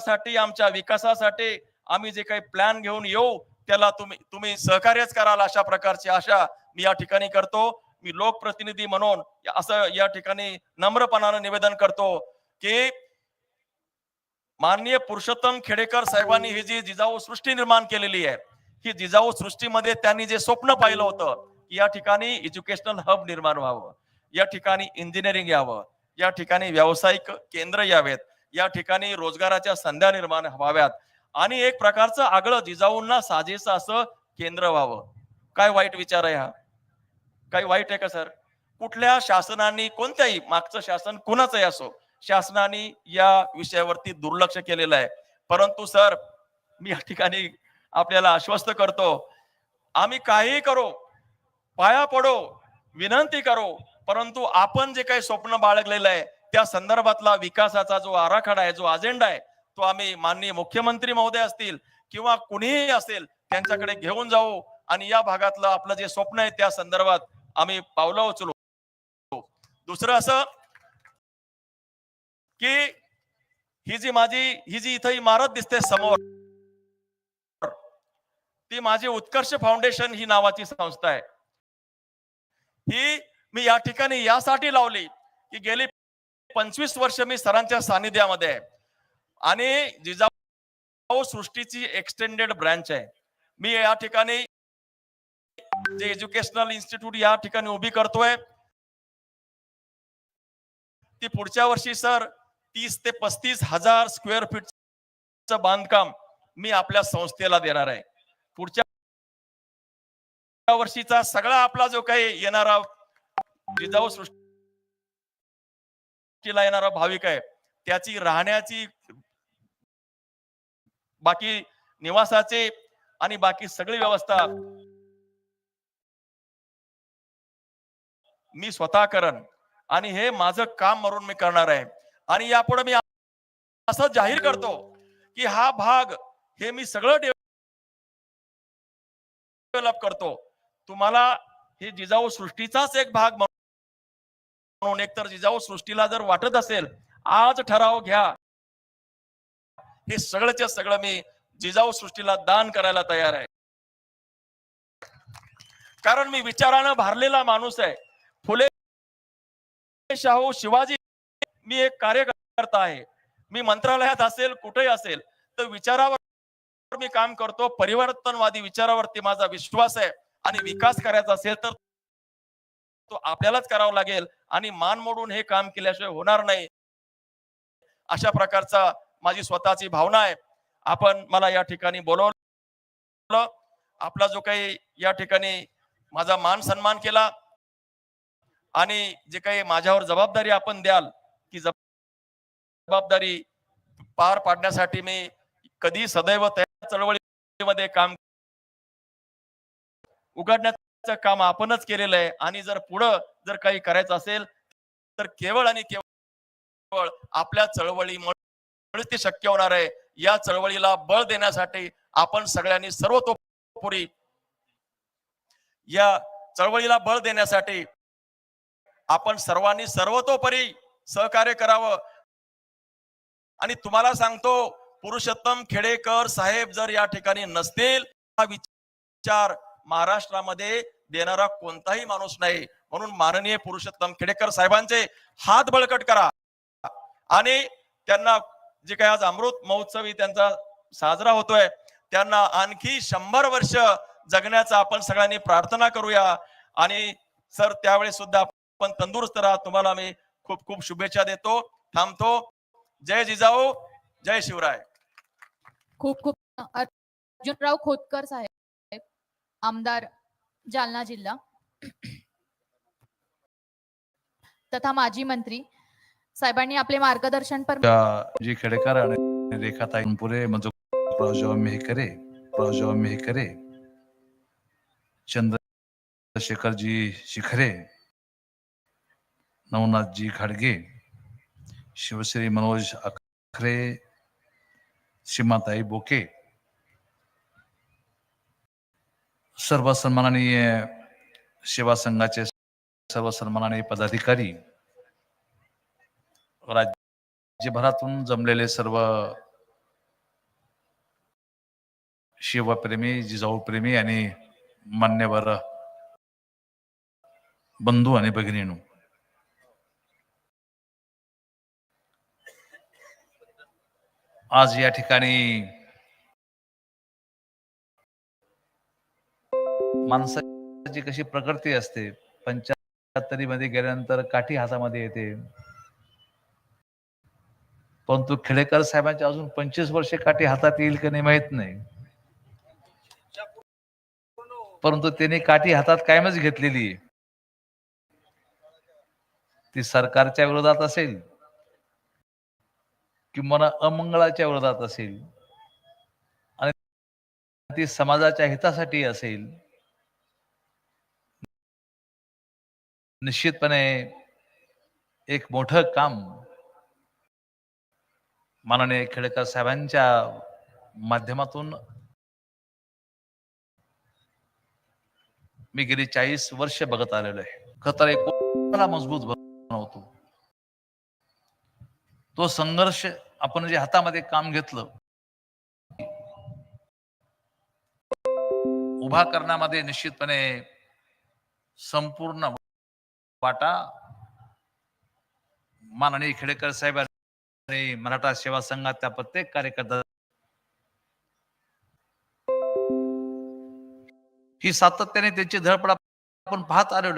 साठी आमच्या विकासासाठी आम्ही जे काही प्लॅन घेऊन येऊ त्याला तुम्ही तुम्ही सहकार्यच कराल अशा प्रकारची आशा मी या ठिकाणी करतो. मी लोकप्रतिनिधी म्हणून असं या ठिकाणी नम्रपणानं निवेदन करतो की माननीय पुरुषोत्तम खेडेकर साहेबांनी ही जी जिजाऊ सृष्टी निर्माण केलेली आहे ही जिजाऊ सृष्टीमध्ये त्यांनी जे स्वप्न पाहिलं होतं की या ठिकाणी एज्युकेशनल हब निर्माण व्हावं या ठिकाणी इंजिनिअरिंग यावं या ठिकाणी व्यावसायिक केंद्र यावेत. या ठिकाणी रोजगाराच्या संध्या निर्माण व्हाव्यात. आणि एक प्रकारचं आगळं जिजाऊंना साजेसं असं केंद्र व्हावं. काय वाईट विचार आहे हा? काही वाईट आहे का सर? कुठल्या शासनाने कोणत्याही मागचं शासन कुणाचंही असो शासनाने या विषयावरती दुर्लक्ष केलेलं आहे. परंतु सर मी या ठिकाणी आपल्याला आश्वस्त करतो आम्ही काहीही करू पाया पडो विनंती करो परंतु आपण जे काही स्वप्न बाळगलेलं आहे त्या संदर्भातला विकासाचा जो आराखडा आहे जो अजेंडा आहे तो आम्ही माननीय मुख्यमंत्री महोदय असतील किंवा कुणीही असेल त्यांच्याकडे घेऊन जाऊ आणि या भागातलं आपलं जे स्वप्न आहे त्या संदर्भात आम्ही पावलं उचलू. दुसरं असं की ही जी माझी ही जी इथं इमारत दिसते समोर ती माझी उत्कर्ष फाउंडेशन ही नावाची संस्था आहे. ही मी या ठिकाणी यासाठी लावली की गेली पंचवीस वर्ष मी सरांच्या सानिध्यामध्ये आहे. आणि जिजाऊ सृष्टीची एक्सटेंडेड ब्रँच आहे. मी या ठिकाणी जे एज्युकेशनल इन्स्टिट्यूट या ठिकाणी उभी करतोय. ती पुढच्या वर्षी सर तीस ते पस्तीस हजार स्क्वेअर फीटचं बांधकाम मी आपल्या संस्थेला देणार आहे. पुढच्या वर्षीचा सगळा आपला जो काही येणारा जिजाऊ सृष्टीला येणारा भाविक आहे. त्याची राहण्याची बाकी निवासाचे आणि बाकी सगळी व्यवस्था मी स्वतः करण आणि हे माझं काम म्हणून मी करणार आहे. आणि यापुढे मी असं जाहीर करतो की हा भाग हे मी सगळं डेव्हलप करतो. तुम्हाला हे जिजाऊ सृष्टीचाच एक भाग म्हणून एकतर जिजाऊ सृष्टीला जर वाटत असेल आज ठराव घ्या. हे सगळंच्या सगळं मी जिजाऊ सृष्टीला दान करायला तयार आहे. कारण मी विचारानं भारलेला माणूस आहे. फुले शाहू शिवाजी मी एक कार्यकर्ता आहे. मी मंत्रालयात असेल कुठेही असेल तर विचारावर मी काम करतो. परिवर्तनवादी विचारावरती माझा विश्वास आहे. आणि विकास करायचा असेल तर तो आपल्यालाच करावा लागेल आणि मान मोडून हे काम केल्याशिवाय होणार नाही. अशा प्रकारचा माझी स्वतःची भावना आहे. आपण मला या ठिकाणी बोलवलं. आपला जो काही या ठिकाणी माझा मान सन्मान केला. आणि जे काही माझ्यावर जबाबदारी आपण द्याल की जबाबदारी पार पाडण्यासाठी मी कधी सदैव त्या चळवळीमध्ये काम उघडण्यात काम आपणच केलेलं आहे. आणि जर पुढं जर काही करायचं असेल तर केवळ आणि केवळ आपल्या चळवळीमुळे ते शक्य होणार आहे. या चळवळीला बळ देण्यासाठी आपण सगळ्यांनी सर्वतोपरी या चळवळीला बळ देण्यासाठी आपण सर्वांनी सर्वतोपरी सहकार्य करावं. आणि तुम्हाला सांगतो पुरुषोत्तम खेडेकर साहेब जर या ठिकाणी नसतील हा विचार महाराष्ट्रामध्ये देणारा कोणताही माणूस नाही. म्हणून माननीय पुरुषोत्तम खेडेकर साहेबांचे हात बळकट करा. आणि त्यांना जे काही आज अमृत महोत्सवी त्यांचा साजरा होतोय त्यांना आणखी शंभर वर्ष जगण्याचा आपण सगळ्यांनी प्रार्थना करूया. आणि सर त्यावेळेस सुद्धा आपण तंदुरुस्त राहा. तुम्हाला मी खूप खूप शुभेच्छा देतो. थांबतो. जय जिजाऊ जय शिवराय. खूप खूप अर्जुनराव खोतकर साहेब आमदार जालना जिल्हा. तथा माजी मंत्री साहेबांनी आपले मार्गदर्शन पर जी खेडेकर आणि रेखाताई पुरे म्हणजे मंजुराव मेहकरे रावजाव मेहकरे चंद्रशेखरजी शिखरे नवनाथजी खाडगे शिवश्री मनोज अखरे सीमाताई बोके सर्व सन्माननीय सेवा संघाचे सर्व सन्माननीय पदाधिकारी राज्यभरातून जमलेले सर्व शिवप्रेमी जिजाऊ प्रेमी आणि मान्यवर बंधू आणि भगिनीनू आज या ठिकाणी माणसाची कशी प्रकृती असते. पंच्याहत्तरी मध्ये गेल्यानंतर काठी हातामध्ये येते. परंतु खेडेकर साहेबांच्या अजून पंचवीस वर्षे काठी हातात येईल का नाही माहीत नाही. परंतु त्यांनी काठी हातात कायमच घेतलेली ती सरकारच्या विरोधात असेल. किंवा अमंगळाच्या विरोधात असेल. आणि ती समाजाच्या हितासाठी असेल. निश्चितपणे एक मोठं काम माननीय खेडेकर साहेबांच्या माध्यमातून मी गेली चाळीस वर्ष बघत आलेलो आहे. खतर एक मजबूत बनवतो? तो संघर्ष आपण जे हातामध्ये काम घेतलं उभा करण्यामध्ये निश्चितपणे संपूर्ण वाटा माननीय खेडेकर साहेब आणि मराठा सेवा संघातल्या प्रत्येक कार्यकर्ता ही सातत्याने त्यांची धडपड आपण पाहत आलेलो